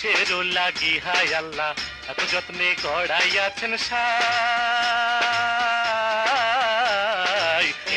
কিসের লাগি, হায় আল্লাহ, এত যত্নে গড়াইয়াছেন সাই।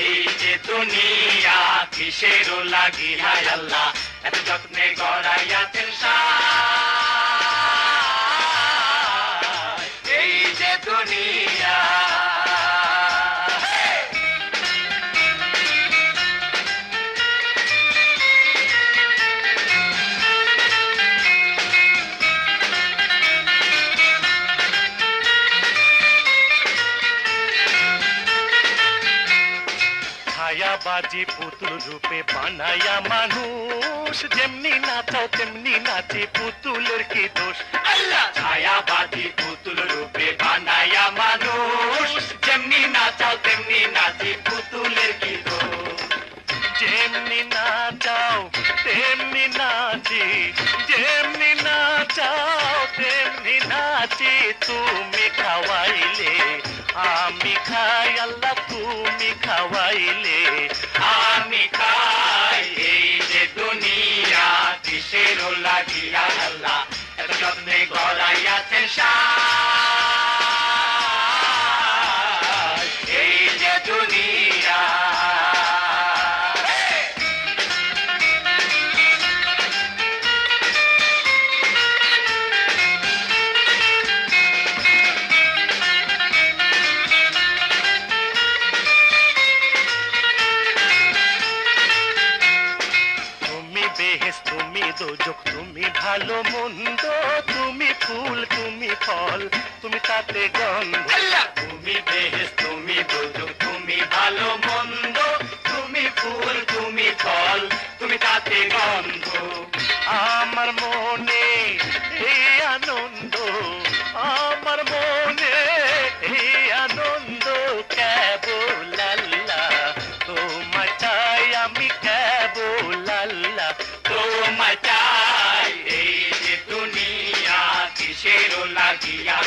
এই যে দুনিয়া, কিসের লাগি, হায় আল্লাহ ছায়াবাজি পুতুল রূপে বানায়া মানুষ। যেমনি নাচাও, তেমনি নাচে পুতুলের কি দোষ? আল্লাহ ছায়াবাজি পুতুল রূপে বানায়া মানুষ। যেমনি নাচাও, তেমনি নাচে পুতুলের কি দোষ? যেমনি নাচাও, তেমনি নাচি, যেমনি নাচাও, তেমনি নাচি তুমি খাওয়াইলে। আমি খাই, আল্লাহ তুমি খাওয়াইলে। তুমি তুমি ভালো মন্দ তুমি ফুল তুমি ফল তুমি তাতে গন্ধ তুমি বেশ তুমি দোজক তুমি ভালো মন্দ তুমি ফুল তুমি ফল তুমি তাতে গন্ধ। আমার মনে কিসের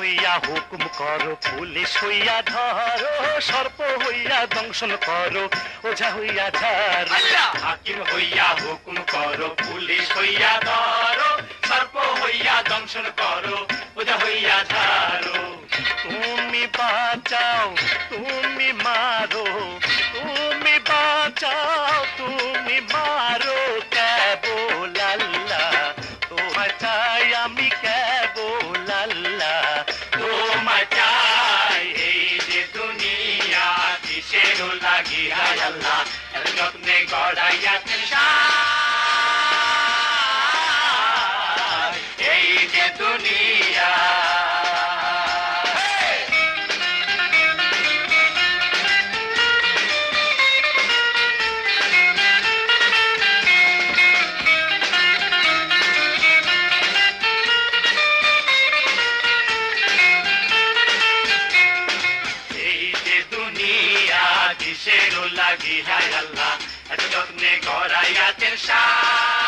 হইয়া হুকুম করো পুলিশ হইয়া ধরো সর্প হইয়া দংশন করো ওঝা হইয়া ঝার হাকিম হইয়া হুকুম করো পুলিশ হইয়া ধরো সর্প হইয়া দংশন করো ওঝা হইয়া ঝারো কিসের লাগিয়া আল্লাহ এত যত্নে গড়াইয়াছেন সাই লাগি হায় আল্লাহ? এত যত্নে গড়াইয়াছেন সাই